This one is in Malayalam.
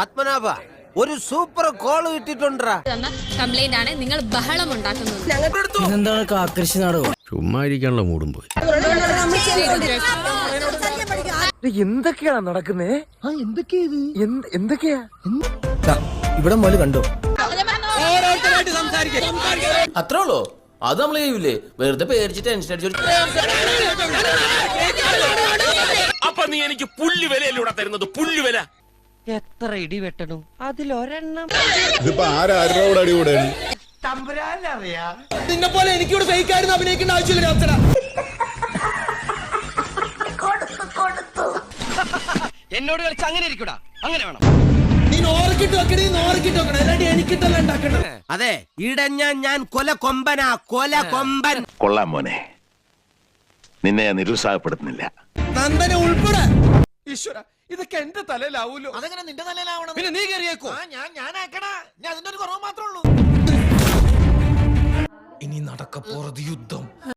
പത്മനാഭ ഒരു സൂപ്പർ കോൾ കിട്ടിട്ടുണ്ടാ കംപ്ലൈന്റ് ആണ് നിങ്ങൾ ബഹളം ഉണ്ടാക്കുന്നത്. നാടകം ചുമ്മാ ഇരിക്കാനുള്ള മൂടും പോയി. എന്തൊക്കെയാണ് നടക്കുന്നേ? എന്തൊക്കെയാ ഇത്? എന്തൊക്കെയാ? ഇവിടെ മോൽ കണ്ടോ? അത്രേ ഉള്ളോ അത് നമ്മൾ ചെയ്യൂലേ. വെറുതെ പേടിച്ച് ടെൻഷൻ അടിച്ചു അപ്പൊ നീ എനിക്ക് പുല്ലുവിലൂടെ തരുന്നത്? പുല്ല് വില. എത്ര ഇടി വെട്ടണം? അതിലൊരെണ്ണം. ഇതിപ്പോ നിന്നെ പോലെ എനിക്കിവിടെ ഫേക്കായിരുന്നു അഭിനയിക്കേണ്ട ആവശ്യമില്ല അപ്സര എന്നോട് കളിച്ച് അങ്ങനെ ഇരിക്കൂടാ. അങ്ങനെ വേണം. നീ നോറക്കിട്ട് വെക്കണേ നോറക്കിട്ട് വെക്കണം അല്ലാണ്ട് എനിക്കിട്ടല്ല അതെ ഇടഞ്ഞ ഞാൻ കൊല കൊമ്പനാ കൊല കൊമ്പൻ. കൊള്ളാം മോനെ. നിന്നെ ഞാൻ നിരുത്സാഹപ്പെടുത്തുന്നില്ല. നന്ദനെ ഉൾപ്പെടെ. ഈശ്വര ഇതൊക്കെ എന്റെ തലയിലാവൂലോ? അതെങ്ങനെ നിന്റെ തലയിലാവണം? പിന്നെ നീ കയറിയേക്കോ ഞാൻ ഞാൻ ആക്കണ ഞാൻ അതിന്റെ ഒരു കുറവ് മാത്രമേ ഉള്ളൂ. ഇനി നടക്കപ്പോറത് യുദ്ധം.